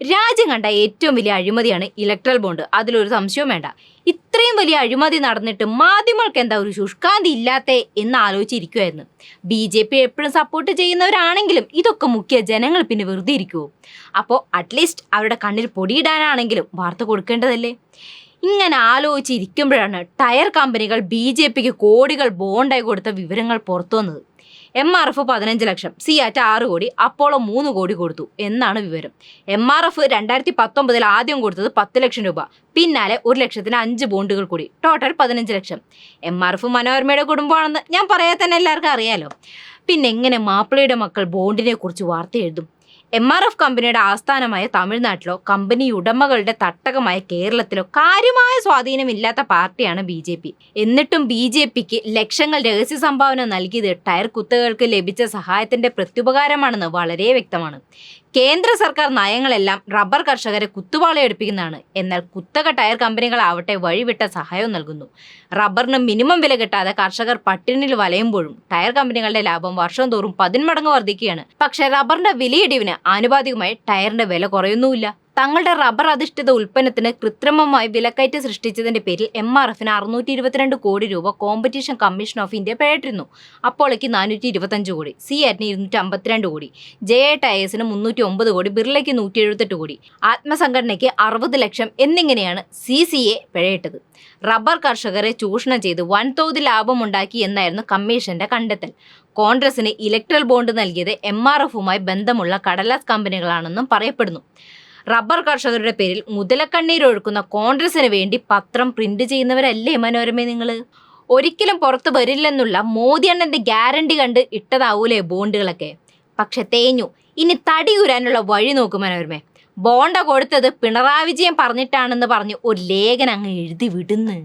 രാജ്യം കണ്ട ഏറ്റവും വലിയ അഴിമതിയാണ് ഇലക്ട്രൽ ബോണ്ട് അതിലൊരു സംശയവും വേണ്ട. ഇത്രയും വലിയ അഴിമതി നടന്നിട്ട് മാധ്യമങ്ങൾക്ക് എന്താ ഒരു ശുഷ്കാന്തി ഇല്ലാത്ത എന്ന് ആലോചിച്ചിരിക്കുമായിരുന്നു ബി ജെ പി എപ്പോഴും സപ്പോർട്ട് ചെയ്യുന്നവരാണെങ്കിലും ഇതൊക്കെ മുഖ്യ ജനങ്ങൾ പിന്നെ വെറുതെ ഇരിക്കുമോ അപ്പോൾ അറ്റ്ലീസ്റ്റ് അവരുടെ കണ്ണിൽ പൊടിയിടാനാണെങ്കിലും വാർത്ത കൊടുക്കേണ്ടതല്ലേ? ഇങ്ങനെ ആലോചിച്ചിരിക്കുമ്പോഴാണ് ടയർ കമ്പനികൾ ബി ജെ പിക്ക് കോടികൾ ബോണ്ടായി കൊടുത്ത വിവരങ്ങൾ പുറത്തു വന്നത് എം ആർ എഫ് പതിനഞ്ച് ലക്ഷം സിയാറ്റ് ആറ് കോടി അപ്പോളോ മൂന്ന് കോടി കൊടുത്തു എന്നാണ് വിവരം. എം ആർ എഫ് രണ്ടായിരത്തി പത്തൊമ്പതിൽ ആദ്യം കൊടുത്തത് പത്ത് ലക്ഷം രൂപ പിന്നാലെ ഒരു ലക്ഷത്തിന് അഞ്ച് ബോണ്ടുകൾ കൂടി ടോട്ടൽ പതിനഞ്ച് ലക്ഷം. എം ആർ എഫ് മനോരമയുടെ കുടുംബമാണെന്ന് ഞാൻ പറയാൻ തന്നെ എല്ലാവർക്കും അറിയാലോ. പിന്നെ എങ്ങനെ മാപ്പിളയുടെ മക്കൾ ബോണ്ടിനെ കുറിച്ച് വാർത്ത എഴുതും? എം ആർ എഫ് കമ്പനിയുടെ ആസ്ഥാനമായ തമിഴ്നാട്ടിലോ കമ്പനി ഉടമകളുടെ തട്ടകമായ കേരളത്തിലോ കാര്യമായ സ്വാധീനമില്ലാത്ത പാർട്ടിയാണ് ബി ജെ പി. എന്നിട്ടും ബി ജെ പിക്ക് ലക്ഷങ്ങൾ രഹസ്യ സംഭാവന നൽകിയത് ടയർ കുത്തകൾക്ക് ലഭിച്ച സഹായത്തിന്റെ പ്രത്യുപകാരമാണെന്ന് വളരെ വ്യക്തമാണ്. കേന്ദ്ര സർക്കാർ നയങ്ങളെല്ലാം റബ്ബർ കർഷകരെ കുത്തുപാളയെടുപ്പിക്കുന്നതാണ് എന്നാൽ കുത്തക ടയർ കമ്പനികളാവട്ടെ വഴിവിട്ട സഹായവും നൽകുന്നു. റബ്ബറിന് മിനിമം വില കിട്ടാതെ കർഷകർ പട്ടിണിയിൽ വലയുമ്പോഴും ടയർ കമ്പനികളുടെ ലാഭം വർഷം തോറും പതിന്മടങ്ങ് വർദ്ധിക്കുകയാണ്. പക്ഷേ റബ്ബറിന്റെ വിലയിടിവിന് ആനുപാതികമായി ടയറിന്റെ വില കുറയുന്നുമില്ല. തങ്ങളുടെ റബ്ബർ അധിഷ്ഠിത ഉൽപ്പന്നത്തിന് കൃത്രിമമായി വിലക്കയറ്റം സൃഷ്ടിച്ചതിന്റെ പേരിൽ എം ആർ എഫിന് അറുന്നൂറ്റി ഇരുപത്തിരണ്ട് കോടി രൂപ കോമ്പറ്റീഷൻ കമ്മീഷൻ ഓഫ് ഇന്ത്യ പേട്ടിരുന്നു അപ്പോളേക്ക് നാനൂറ്റി ഇരുപത്തഞ്ച് കോടി സി ആറ്റിന് ഇരുന്നൂറ്റി അമ്പത്തിരണ്ട് കോടി ജെ എ ടയേഴ്സിന് മുന്നൂറ്റി ഒമ്പത് കോടി ബിർളയ്ക്ക് നൂറ്റി എഴുപത്തെട്ട് കോടി ആത്മസംഘടനയ്ക്ക് അറുപത് ലക്ഷം എന്നിങ്ങനെയാണ് സി സി എ പിഴയിട്ടത്. റബ്ബർ കർഷകരെ ചൂഷണം ചെയ്ത് വൻതോതിൽ ലാഭമുണ്ടാക്കി എന്നായിരുന്നു കമ്മീഷന്റെ കണ്ടെത്തൽ. കോൺഗ്രസിന് ഇലക്ട്രൽ ബോണ്ട് നൽകിയത് എം ആർ എഫുമായി ബന്ധമുള്ള കടലാസ് കമ്പനികളാണെന്നും പറയപ്പെടുന്നു. റബ്ബർ കർഷകരുടെ പേരിൽ മുതലക്കണ്ണീരൊഴുക്കുന്ന കോൺഗ്രസിന് വേണ്ടി പത്രം പ്രിന്റ് ചെയ്യുന്നവരല്ലേ മനോരമ നിങ്ങൾ ഒരിക്കലും പുറത്ത് വരില്ലെന്നുള്ള മോദി അണ്ണന്റെ ഗ്യാരണ്ടി കണ്ട് ഇട്ടതാവൂലേ ബോണ്ടുകളൊക്കെ? പക്ഷെ തേഞ്ഞു. ഇനി തടി ഉരാനുള്ള വഴി നോക്കും മനോരമേ. ബോണ്ട കൊടുത്തത് പിണറായി വിജയൻ പറഞ്ഞിട്ടാണെന്ന് പറഞ്ഞ് ഒരു ലേഖനം അങ്ങ് എഴുതി വിടുന്ന്.